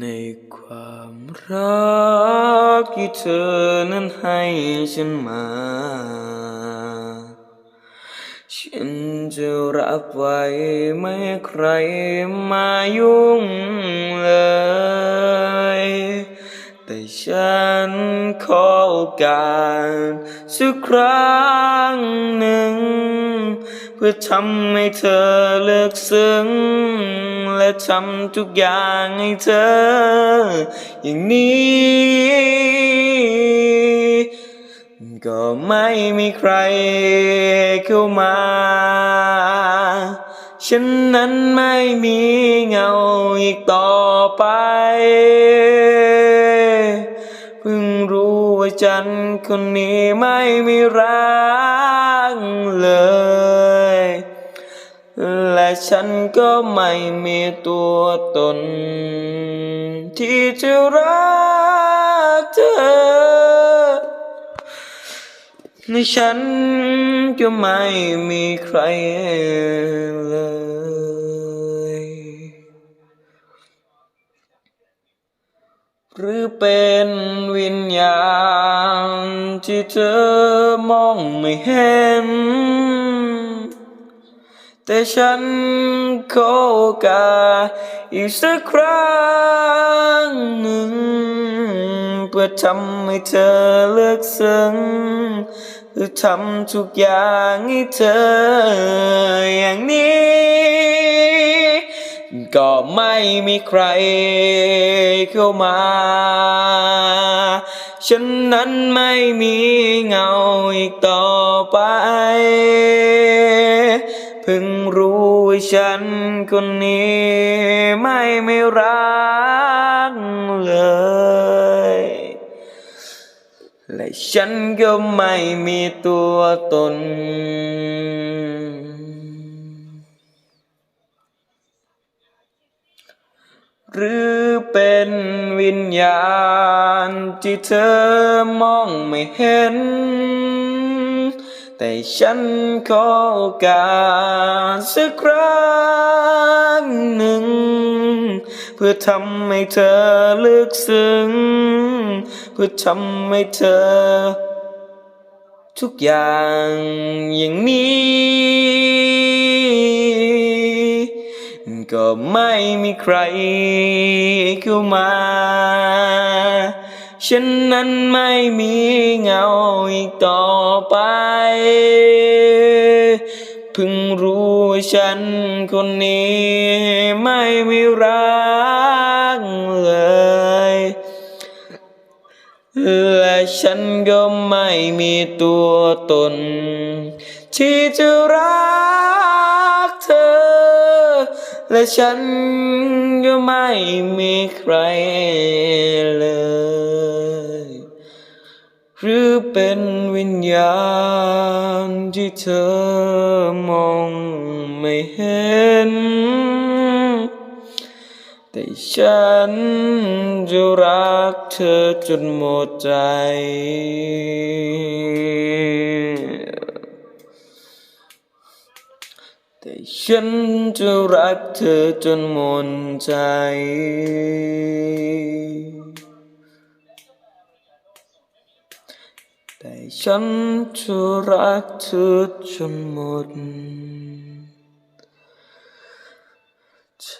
ในความรักที่เธอนั้นให้ฉันมา ฉันจะรับไว้ไม่ใครมายุ่งเลย แต่ฉัน ขอโอกาสสักครั้งหนึ่ง เพื่อทำให้เธอเลิกซึ้ง และทำทุกอย่างให้เธอ อย่างนี้ ก็ไม่มีใครเข้ามา ฉันนั้นไม่มีเงาอีกต่อไป รู้ว่าฉันคนนี้ไม่มีรักเลย และฉันก็ไม่มีตัวตน ที่จะรักเธอในฉันก็ไม่มีใครเลย หรือเป็นวิญญาณที่เธอมองไม่เห็น แต่ฉันขอโอกาสอีกสักครั้งหนึ่ง เพื่อทำให้เธอเลิกซึ้งเพื่อทำทุกอย่างให้เธออย่างนี้ ไม่มีใครเข้ามา ฉันนั้นไม่มีเงาอีกต่อไป เพิ่งรู้ว่าฉันคนนี้ไม่ไม่รักเลย และฉันก็ไม่มีตัวตน หรือเป็นวิญญาณที่เธอมองไม่เห็น แต่ฉันขอโอกาสสักครั้งหนึ่ง เพื่อทำให้เธอลึกซึ้ง เพื่อทำให้เธอ ทุกอย่างอย่างนี้ ก็ไม่มีใครเข้ามา ฉันนั้นไม่มีเงาอีกต่อไป เพิ่งรู้ว่าฉันคนนี้ไม่มีรักเลยและฉันก็ไม่มีตัวตน ที่จะรักเธอ และฉันก็ไม่มีใครเลย หรือเป็นวิญญาณที่เธอมองไม่เห็น แต่ฉันจะรักเธอจนหมดใจ แต่ฉันจะรักเธอจนหมดใจ แต่ฉันจะรักเธอจนหมดใจ